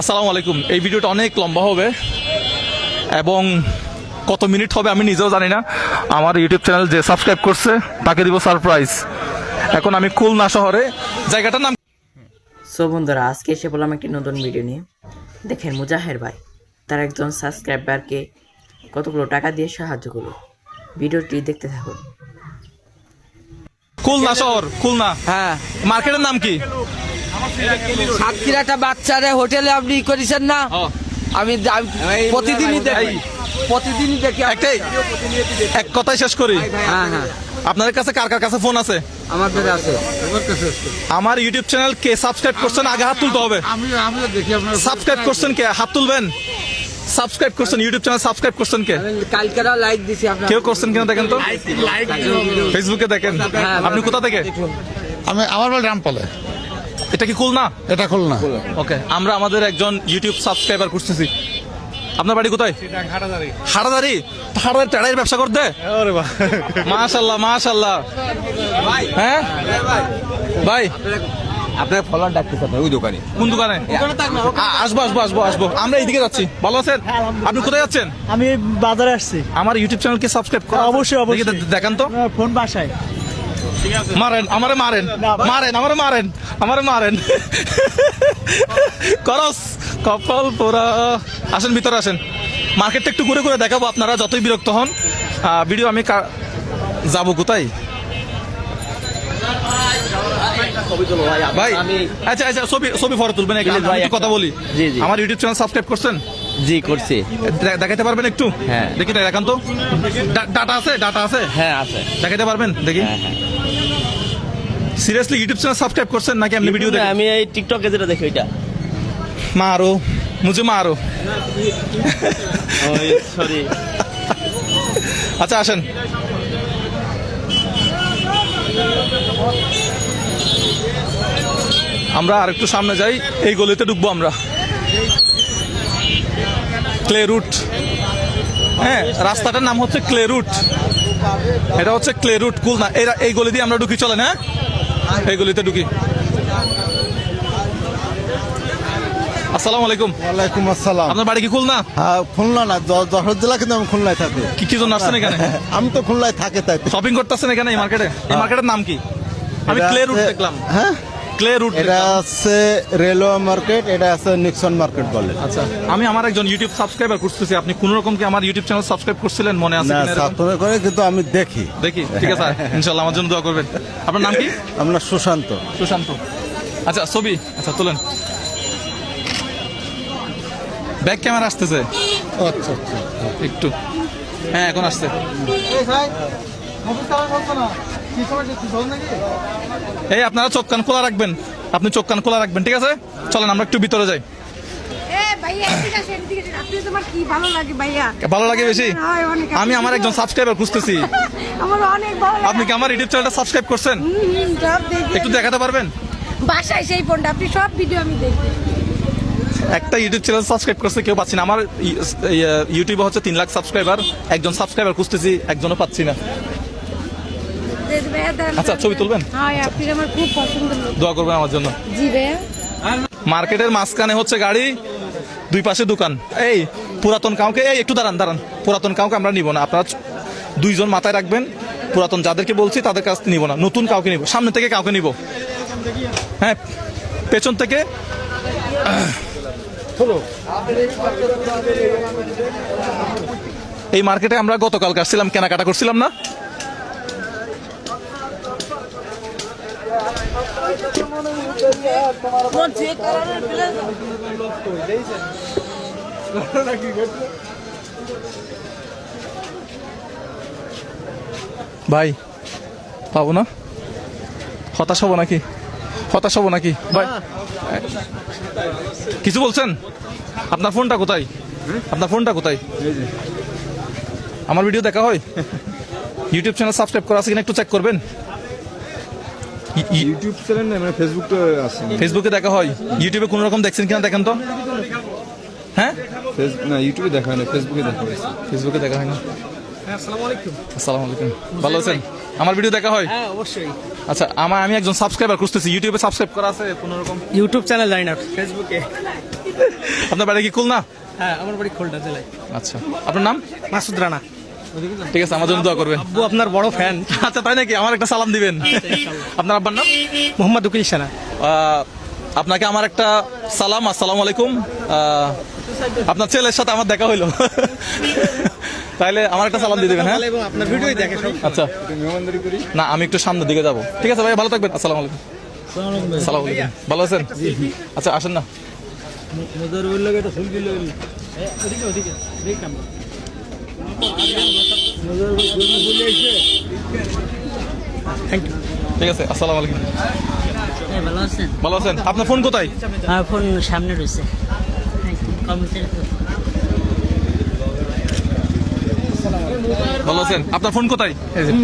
আসসালামু আলাইকুম। এই ভিডিওটা অনেক লম্বা হবে এবং কত মিনিট হবে আমি নিজেও জানি না। আমার ইউটিউব চ্যানেল যে সাবস্ক্রাইব করছে তাকে দিব সারপ্রাইজ। এখন আমি খুলনা শহরে। জায়গাটার নাম সো বন্ধুরা আজকে এসে বললাম একটি নতুন ভিডিও নিয়ে। দেখেন মুজাহের ভাই তার একজন সাবস্ক্রাইবারকে কতগুলো টাকা দিয়ে সাহায্য করল। ভিডিওটি দেখতে থাকুন। খুলনা শহর খুলনা। হ্যাঁ। মার্কেটের নাম কি? সাতক্ষীরাটা বাচ্চারে হোটেলে আপনি করেছেন না? আমি আমি প্রতিদিনই দেখি। প্রতিদিনই দেখি। একটাই। এক কথাই শেষ করি। হ্যাঁ হ্যাঁ। আপনাদের কাছে কার কার কাছে ফোন আছে? আমাদের আছে। আমার ইউটিউব চ্যানেল কে সাবস্ক্রাইব করছেন? আগে হাত তুলতে হবে। আমি আমিও দেখি আপনার সাবস্ক্রাইব করছেন কে? হাত তুলবেন। সাবস্ক্রাইব করছেন ইউটিউব চ্যানেল সাবস্ক্রাইব করছেন কে? কালকেরা লাইক দিছি আপনার। কেউ করছেন কিনা দেখেন তো? ফেসবুকে দেখেন। আপনি কোথা থেকে? আমি আমার বাড়ি রামপালে। এটা কি খুলনা? এটা খুলনা। ওকে আমরা আমাদের একজন ইউটিউব সাবস্ক্রাইবার করতেছি আপনার বাড়ি কোথায়? হাটাদারি। হাটাদারি? টেড়াইয়ের ব্যবসা করতে? মাশাল্লাহ মাশাল্লাহ হ্যাঁ? ভাই। আপনার ফলোয়ার ডাকতেছে আপনার ওই দোকানে। কোন দোকানে? আসব আসব আসব আসব। আমরা এইদিকে যাচ্ছি। ভালো আছেন? আপনি কোথায় যাচ্ছেন? আমি বাজারে আসছি। আমার ইউটিউব চ্যানেলকে সাবস্ক্রাইব করা অবশ্যই, অবশ্যই। দে- দেখান তো। ফোন বাসায়। মারেন আমারে মারেন মারেন আমারে মারেন আমারে মারেন। করস কপাল পোড়া। আসেন ভিতরে আসেন। মার্কেটটা একটু ঘুরে ঘুরে দেখাবো আপনারা যতই বিরক্ত হন। ভিডিও আমি যাব কোথায়? ভাই আচ্ছা আচ্ছা ছবি ছবি ফটো তুলবেন কথা বলি। আমার ইউটিউব চ্যানেল সাবস্ক্রাইব করছেন? জি করছি। দে- দেখাতে পারবেন একটু? হ্যাঁ। দেখি না দেখান তো ডাটা আছে? ডাটা আছে? হ্যাঁ আছে। দেখাতে পারবেন? দেখি। হ্যাঁ হ্যাঁ। সিরিয়াসলি ইউটিউব চ্যানেল সাবস্ক্রাইব করছেন নাকি এমনি ভিডিও দেখেন? আমি এই টিকটকে যেটা দেখি ওইটা। মারো। মুঝে মারো। সরি আচ্ছা আসেন। আমরা আরেকটু সামনে যাই। এই গলিতে ঢুকবো আমরা। ক্লে রুট হ্যাঁ রাস্তাটার নাম হচ্ছে ক্লে রুট এটা হচ্ছে ক্লে রুট কুলনা। এরা এই গলি দিয়ে আমরা ঢুকি চলেন হ্যাঁ? এই গলিতে ঢুকি। আসসালামু আলাইকুম। ওয়ালাইকুম আসসালাম। আপনার বাড়ি কি খুলনা? হ্যাঁ খুলনা না যশোর জেলা কিন্তু আমি খুলনায় থাকি। কি কি জন্য আসছেন এখানে? আমি তো খুলনায় থাকি তাই। শপিং করতেছেন এখানে এই মার্কেটে এই মার্কেটের নাম কি? আমি ক্লে রুট দেখলাম। হ্যাঁ? ক্লে রুট এটা আছে রেলওয়ে মার্কেট এটা আছে নিক্সন মার্কেট বলে। আচ্ছা আমি আমার একজন ইউটিউব সাবস্ক্রাইবার করতেছি আপনি কোন রকম কি আমার ইউটিউব চ্যানেল সাবস্ক্রাইব করছিলেন? মনে আছে না? সাতরে করে কিন্তু আমি দেখি। দেখি ঠিক আছে ইনশাল্লাহ আমার জন্য দোয়া করবেন। আপনার নাম কি? আমরা সুশান্ত। সুশান্ত। আচ্ছা ছবি? আচ্ছা তোলেন। ব্যাক ক্যামেরা আসতেছে। আচ্ছা আচ্ছা। একটু। হ্যাঁ এখন আসছে। এই আপনারা চোখ কান খোলা রাখবেন। আপনি চোখ কান খোলা রাখবেন ঠিক আছে? চলেন আমরা একটু ভিতরে যাই। ভালো লাগে বেশি? আমি আমার একজন সাবস্ক্রাইবার খুঁজতেছি। আপনি কি আমার ইউটিউব চ্যানেলটা সাবস্ক্রাইব করছেন? একটু দেখাতে পারবেন? বাসায় সেই ফোনটা আপনি সব ভিডিও আমি দেখি। একটা ইউটিউব চ্যানেল সাবস্ক্রাইব করছে কেউ পাচ্ছি না। আমার ইউটিউবে হচ্ছে তিন লাখ সাবস্ক্রাইবার একজন সাবস্ক্রাইবার খুঁজতেছি একজনও পাচ্ছি না। আচ্ছা, ছবি তুলবেন? হ্যাঁ আমার খুব পছন্দের লোক। দোয়া করবেন আমার জন্য। মার্কেটের মাঝখানে হচ্ছে গাড়ি দুই পাশে দোকান। এই পুরাতন কাউকে এই একটু দাঁড়ান দাঁড়ান। পুরাতন কাউকে আমরা নিব না। আপনারা দুইজন মাথায় রাখবেন। পুরাতন যাদেরকে বলছি তাদের কাছ থেকে নিব না। নতুন কাউকে নিব। সামনে থেকে কাউকে নিব। হ্যাঁ পেছন থেকে। এই মার্কেটে আমরা গতকাল আসছিলাম কেনাকাটা করছিলাম না? ভাই পাবো না? হতাশ হব নাকি? হতাশ হব নাকি? ভাই কিছু বলছেন? আপনার ফোনটা কোথায়? আপনার ফোনটা কোথায়? আমার ভিডিও দেখা হয়? ইউটিউব চ্যানেল সাবস্ক্রাইব করা আছে কিনা একটু চেক করবেন? ইউটিউব চ্যানেল না মানে ফেসবুকটা আছে। ফেসবুকে দেখা হয়? ইউটিউবে কোন রকম দেখছেন কিনা দেখেন তো? হ্যাঁ? না ইউটিউবে দেখা হয় না ফেসবুকে দেখা হয়েছে। ফেসবুকে দেখা হয় না আসসালামু আলাইকুম। ভালো আছেন? আমার ভিডিও দেখা হয়? হ্যাঁ অবশ্যই। আচ্ছা আমার আমি একজন সাবস্ক্রাইবার খুঁজতেছি। ইউটিউবে সাবস্ক্রাইব করা আছে কোন রকম? ইউটিউব চ্যানেল জানি না ফেসবুকে আপনার বাড়ি কি খুলনা? হ্যাঁ আমার বাড়ি খোলটা জেলায়। আচ্ছা। আপনার নাম? মাসুদ রানা। ঠিক আছে আমার জন্য দোয়া করবেন। আব্বু আপনার বড় ফ্যান আচ্ছা তাই নাকি? আমার একটা সালাম দিবেন। আপনার আব্বার নাম? মোহাম্মদ উকিল সেনা আপনাকে আমার একটা সালাম আসসালামু আলাইকুম। আপনার ছেলের সাথে আমার দেখা হইল। তাইলে আমার একটা সালাম দিয়ে দেবেন হ্যাঁ? আপনার ভিডিওই দেখে সব। আচ্ছা। না আমি একটু সামনের দিকে যাব। ঠিক আছে ভাই ভালো থাকবেন। আসসালামু আলাইকুম। সালাম আলাইকুম। ভালো আছেন? আচ্ছা আসেন না। ঠিক আছে আসসালামু আলাইকুম। ভালো আছেন? ভালো আছেন? আপনার ফোন কোথায়? আমার ফোন সামনে রয়েছে। ভালো আছেন? আপনার ফোন কোথায়?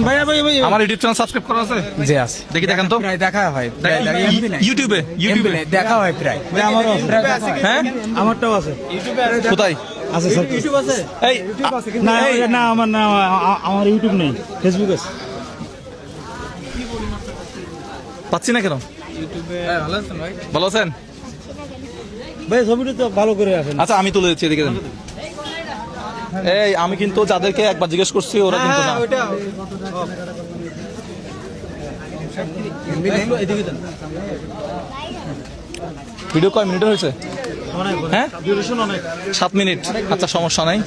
ভাইয়া ভাই ভাই আমার ইউটিউব চ্যানেল সাবস্ক্রাইব করা আছে? জি আছে। দেখি দেখেন তো। প্রায় দেখা হয়। ইউটিউবে ইউটিউবে। দেখা হয় প্রায়। আমারও হ্যাঁ? আমারটাও আছে। কোথায়? আছে স্যার। এই না এই, না আমার না আমার ইউটিউব নেই ফেসবুক আছে। পাচ্ছি না কেন? ভালো আছেন ভাই? ছবিটা তো ভালো করে আসেন আচ্ছা আমি তুলে দিচ্ছি এদিকে দেন। এই আমি কিন্তু যাদেরকে একবার জিজ্ঞেস করছি ওরা কিন্তু না। ভিডিও কয় মিনিট হয়েছে? হ্যাঁ? সাত মিনিট। আচ্ছা সমস্যা নাই।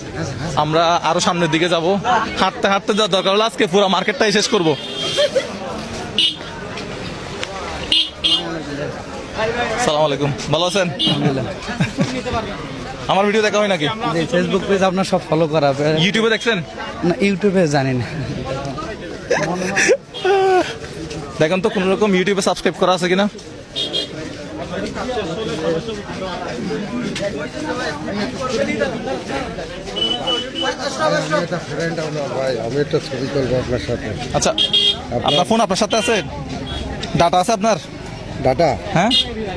আমরা আরও সামনের দিকে যাব। হাঁটতে হাঁটতে যা দরকার হলো আজকে পুরো মার্কেটটাই শেষ করব। সালাম আলাইকুম। ভালো আছেন? আমার ভিডিও দেখা হয় নাকি? ফেসবুক পেজ আপনার সব ফলো করা ইউটিউবে দেখছেন? না ইউটিউবে জানি না। দেখেন তো কোন রকম ইউটিউবে সাবস্ক্রাইব করা আছে কিনা? ভাই আমি একটা ছবি করব আপনার সাথে আচ্ছা আপনার ফোন আপনার সাথে আছে? ডাটা আছে আপনার? ডাটা? হ্যাঁ?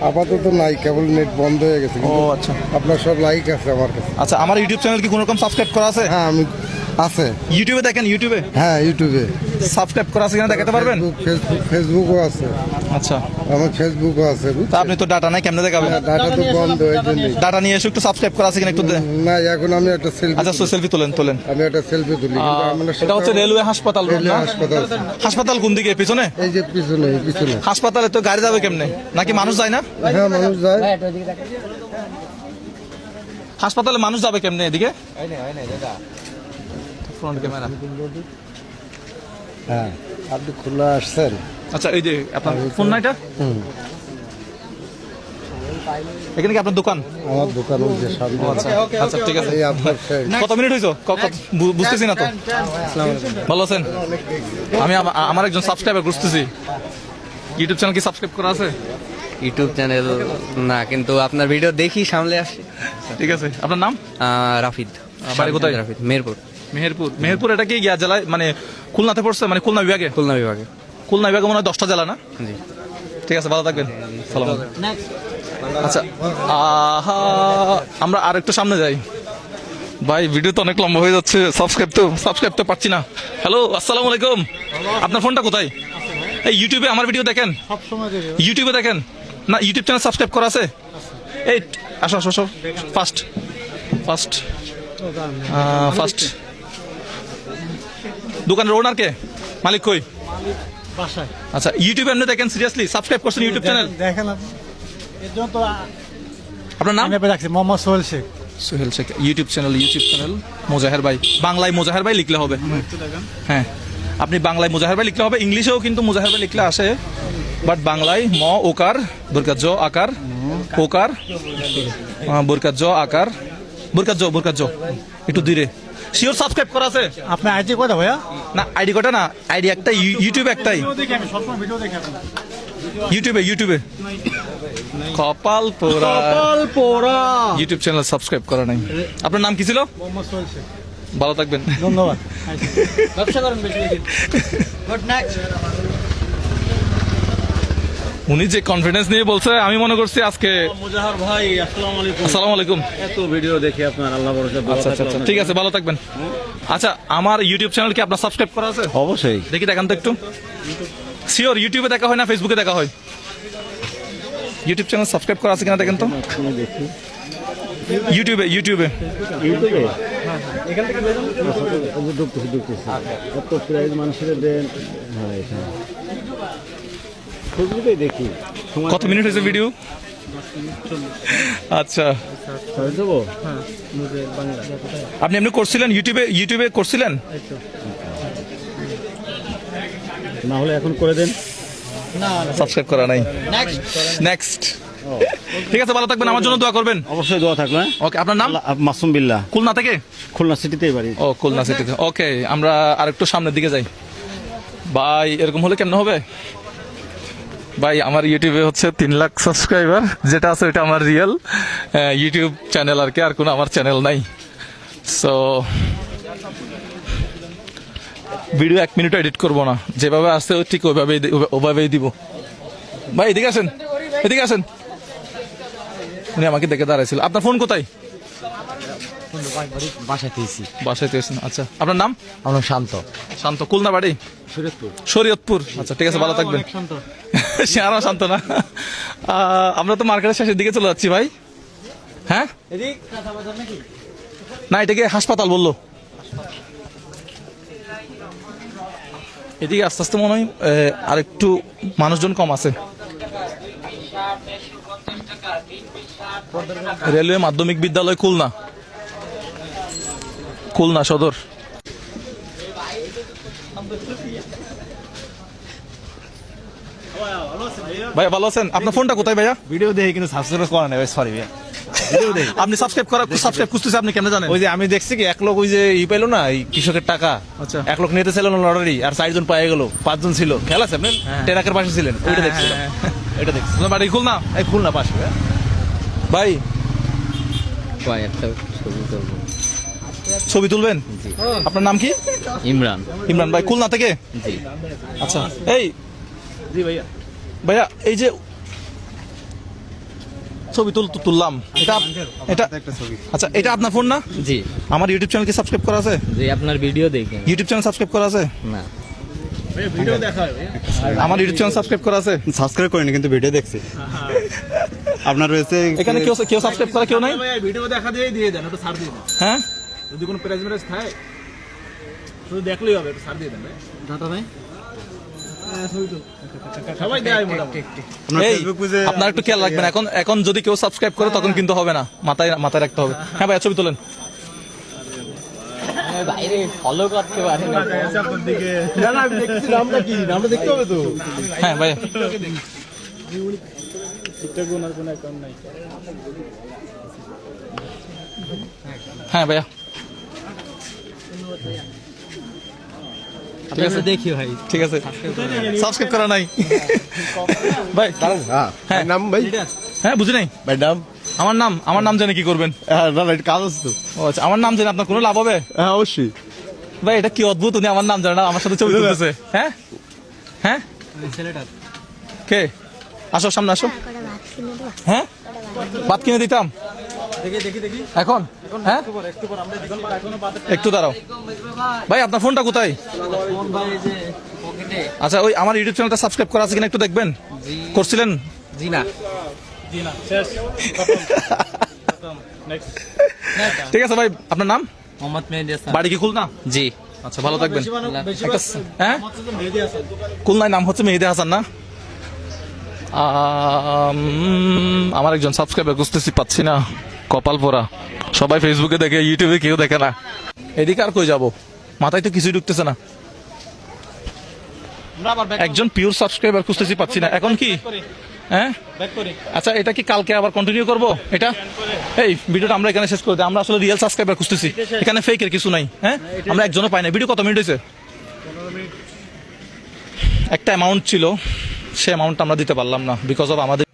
আপাতত নাই কেবল নেট বন্ধ হয়ে গেছে ও আচ্ছা। আপনার সব লাইক আছে আমার কাছে। আচ্ছা আমার ইউটিউব চ্যানেল কি কোনো রকম সাবস্ক্রাইব করা আছে? হ্যাঁ আমি আছে। ইউটিউবে দেখেন ইউটিউবে হ্যাঁ ইউটিউবে সাবস্ক্রাইব করা আছে কিনা দেখাতে পারবেন? ফেসবুক ফেসবুক ফেসবুকও আছে। আচ্ছা। আমার ফেসবুকও আছে তা আপনি তো ডাটা নাই কেমনে দেখাবেন? ডাটা তো বন্ধ এই জন্যই। ডাটা নিয়ে এসে একটু সাবস্ক্রাইব করা আছে কিনা একটু না এখন আমি একটা সেলফি আচ্ছা সেলফি তোলেন তোলেন। আমি একটা সেলফি তুলি এটা হচ্ছে রেলওয়ে হাসপাতাল রেলওয়ে হাসপাতাল হাসপাতাল কোন দিকে পিছনে? এই যে পিছনে এই পিছনে। হাসপাতালে তো গাড়ি যাবে কেমনে? নাকি মানুষ যায় না? হ্যাঁ মানুষ যায়। হাসপাতালে মানুষ যাবে কেমনে এদিকে? ফ্রন্ট ক্যামেরা হ্যাঁ আপনি খোলা আসছেন? আচ্ছা এই যে আপনার ফোন না এটা এখানে কি আপনার দোকান? আমার দোকান ওই যে সামনে। আচ্ছা। আচ্ছা ঠিক আছে। এই আপনার কত মিনিট হয়েছে কত- বুঝতেছি না তো। ভালো আছেন? আমি আমার একজন সাবস্ক্রাইবার খুঁজতেছি। ইউটিউব চ্যানেল কি সাবস্ক্রাইব করা আছে? ইউটিউব চ্যানেল না কিন্তু আপনার ভিডিও দেখি সামনে আসি। ঠিক আছে। আপনার নাম? রাফিদ। বাড়ি কোথায়? রাফিদ মেহেরপুর। মেহেরপুর। মেহেরপুর এটা কি গিয়া জেলায় মানে খুলনাতে পড়ছে মানে খুলনা বিভাগে? খুলনা বিভাগে। খুলনা বিভাগে মনে হয় দশটা জেলা না? জি। ঠিক আছে ভালো থাকবেন। সালাম আচ্ছা আহা, আমরা আর একটু সামনে যাই। ভাই ভিডিও তো অনেক লম্বা হয়ে যাচ্ছে সাবস্ক্রাইব তো সাবস্ক্রাইব তো পাচ্ছি না। হ্যালো আসসালামু আলাইকুম। আপনার ফোনটা কোথায়? এই ইউটিউবে আমার ভিডিও দেখেন? ইউটিউবে দেখেন? না ইউটিউব চ্যানেল সাবস্ক্রাইব করা আছে? এই আসো আসো আসো। ফার্স্ট ফার্স্ট ফার্স্ট দোকানের ওনার কে? মালিক কই? বাসায়। আচ্ছা ইউটিউবে এমনি দেখেন সিরিয়াসলি সাবস্ক্রাইব করছেন ইউটিউব চ্যানেল দেখেন আপনি। এর জন্য তো আপনার নাম? রাখছি Mohammad Sohel Sheikh. Sohel Sheikh YouTube channel YouTube channel Mozaher ভাই। বাংলায় মোজাহের ভাই লিখলে হবে। হ্যাঁ। আপনি বাংলায় মোজাহের ভাই লিখলে হবে ইংলিশেও কিন্তু মোজাহের ভাই লিখলে আসে। বাট বাংলায় ম ওকার বোরকাত জ আকার ওকার আহ, বোরকাত জ আকার বোরকাত জ বোরকাত জ একটু ধীরে। শিওর সাবস্ক্রাইব করা আছে। আপনার আইডি কটা ভাইয়া? না আইডি কটা না? আইডি একটাই ইউ- ইউটিউবে একটাই। ইউটিউবে ইউটিউবে কপাল পোড়া। পোড়া। ইউটিউব চ্যানেল সাবস্ক্রাইব করা নাই। আপনার নাম কি ছিল? ভালো থাকবেন। ধন্যবাদ। ব্যবসা করেন বেশি গুড নাইট উনি যে কনফিডেন্স নিয়ে বলছে আমি মনে করছি আজকে মুজাহার ভাই আসসালামু আলাইকুম। আসসালামু আলাইকুম। এত ভিডিও দেখি আপনার আল্লাহ ভরসা আচ্ছা আচ্ছা আচ্ছা ঠিক আছে ভালো থাকবেন। আচ্ছা আমার ইউটিউব চ্যানেল কি আপনার সাবস্ক্রাইব করা আছে? অবশ্যই। দেখি দেখান তো একটু। শিওর ইউটিউবে দেখা হয় না ফেসবুকে দেখা হয়? ইউটিউব চ্যানেল সাবস্ক্রাইব করা আছে কিনা দেখেন তো? ইউটিউবে ইউটিউবে ইউটিউবে এখান থেকে এত প্রাইজ মানুষের দেন। হ্যাঁ এখানে। ফেসবুকেই দেখি। কত মিনিট হয়েছে ভিডিও আচ্ছা। আপনি এমনি করছিলেন ইউটিউবে ইউটিউবে করছিলেন? না হলে এখন করে দেন। সাবস্ক্রাইব করা নাই। নেক্সট ঠিক আছে ভালো থাকবেন আমার জন্য দোয়া করবেন। অবশ্যই দোয়া হ্যাঁ? ওকে আপনার নাম? মাসুম বিল্লাহ। খুলনা থেকে? খুলনা সিটিতেই বাড়ি। ও খুলনা সিটিতে। ওকে আমরা আরেকটু সামনের দিকে যাই। ভাই এরকম হলে কেমন হবে? ভাই আমার ইউটিউবে হচ্ছে তিন লাখ সাবস্ক্রাইবার যেটা আছে ওটা আমার রিয়েল ইউটিউব চ্যানেল আর কি আর কোনো আমার চ্যানেল নাই। সো ভিডিও এক মিনিটও এডিট করব না। যেভাবে ও ঠিক ওইভাবেই ওভাবেই দিব। ভাই এদিকে আসেন এদিকে আসেন। উনি আমাকে দেখে দাঁড়াইছিল। আপনার ফোন কোথায়? বাসায় পেয়েছেন আচ্ছা আপনার নাম? আমার শান্ত। শান্ত খুলনা বাড়ি? শরীয়তপুর। শরীয়তপুর। আচ্ছা ঠিক আছে ভালো থাকবেন। সে আরও শান্ত না আমরা তো মার্কেটের শেষের দিকে চলে যাচ্ছি ভাই। হ্যাঁ? না এটাকে হাসপাতাল বলল। এদিকে আস্তে আস্তে মনে হয় আহ, আরেকটু মানুষজন কম আছে। রেলওয়ে মাধ্যমিক বিদ্যালয় খুলনা। খুলনা সদর। ভাইয়া ভালো আছেন? আপনার ফোনটা কোথায় ভাইয়া? ভিডিও দেখি কিন্তু সাবস্ক্রাইব করা নেই সরি ভাইয়া। দেখি। আপনি সাবস্ক্রাইব করা সাবস্ক্রাইব খুঁজতেছে আপনি কেন জানেন? ওই যে আমি দেখছি কি এক লোক ওই যে ই পাইলো না এই কৃষকের টাকা। আচ্ছা। এক লোক নিতে ছিল না লটারি আর চারজন পায়ে গেল পাঁচজন ছিল। খেলা আছে আপনি? টেরাকের পাশে ছিলেন ওইটা দেখছিলাম। এটা দেখছি আপনার বাড়ি খুলনা? এই খুলনা পাশে ভাইয়া। ভাই। ভাই একটা ছবি ছবি তুলবেন? আপনার নাম কি? ইমরান। ইমরান ভাই খুলনা থেকে? জি। আচ্ছা। এই। জি ভাইয়া। ভাইয়া এই যে ছবি তুল তুললাম। এটা এটা আচ্ছা এটা আপনার ফোন না? জি। আমার ইউটিউব চ্যানেল কি সাবস্ক্রাইব করা আছে? জি আপনার ভিডিও দেখি। ইউটিউব চ্যানেল সাবস্ক্রাইব করা আছে? না। ভিডিও দেখা আমার ইউটিউব চ্যানেল সাবস্ক্রাইব করা আছে? সাবস্ক্রাইব করিনি কিন্তু ভিডিও দেখছি। আপনার রয়েছে এখানে কেউ কেউ সাবস্ক্রাইব করা কেউ নাই? ভিডিও দেখা দিয়ে দিয়ে দেন একটু ছাড় দিয়ে হ্যাঁ? যদি কোনো প্রাইজ ম্যারেজ থাকে শুধু দেখলেই হবে একটু ছাড় দিয়ে দেন ডাটা নাই সবাই দেয় মোটামুটি আপনার একটু খেয়াল রাখবেন এখন এখন যদি কেউ সাবস্ক্রাইব করে তখন কিন্তু হবে না। মাথায় মাথায় রাখতে হবে। হ্যাঁ ভাই ছবি তোলেন। বাইরে ফলো করতে পারি না। না না আমি দেখছি নামটা কি? নামটা দেখতে হবে তো? হ্যাঁ ভাই হ্যাঁ ভাইয়া। ঠিক আছে। দেখি ভাই। ঠিক আছে। সাবস্ক্রাইব করা নাই। ভাই হ্যাঁ। নাম ভাই? হ্যাঁ বুঝি নাই? ভাই নাম? আমার নাম আমার নাম জেনে কি করবেন? হ্যাঁ না এটা কাজ আছে তো। আচ্ছা আমার নাম জেনে আপনার কোনো লাভ হবে? হ্যাঁ অবশ্যই। ভাই এটা কি অদ্ভুত? উনি আমার নাম জানে না আমার সাথে ছবি তুলতেছে। হ্যাঁ? হ্যাঁ? কে? আসো সামনে আসো। হ্যাঁ? ভাত কিনে দিতাম? এখন? হ্যাঁ? একটু দাঁড়াও। ভাই আপনার ফোনটা কোথায়? আচ্ছা ওই আমার ইউটিউব চ্যানেলটা সাবস্ক্রাইব করা আছে কিনা একটু দেখবেন? করছিলেন? জি না ঠিক আছে ভাই আপনার নাম? মোহাম্মদ মেহেদি হাসান। বাড়ি কি খুলনা? জি। আচ্ছা ভালো থাকবেন। একটা হ্যাঁ? খুলনায় নাম হচ্ছে মেহেদি হাসান না? আমার একজন সাবস্ক্রাইবার খুঁজতেছি পাচ্ছি না। কপাল পোড়া। সবাই ফেসবুকে দেখে ইউটিউবে কেউ দেখে না। এদিকে আর কই যাব? মাথায় তো কিছুই ঢুকতেছে না। একজন পিওর সাবস্ক্রাইবার খুঁজতেছি পাচ্ছি না। এখন কি? হ্যাঁ? আচ্ছা এটা কি কালকে আবার কন্টিনিউ করব? এটা? এই, ভিডিওটা আমরা এখানে শেষ করে দিই। আমরা আসলে রিয়েল সাবস্ক্রাইবার খুঁজতেছি। এখানে ফেকের কিছু নাই হ্যাঁ? আমরা একজনও পাই না ভিডিও কত মিনিট হয়েছে? একটা অ্যামাউন্ট ছিল। সে অ্যামাউন্ট আমরা দিতে পারলাম না বিকজ অফ আমাদের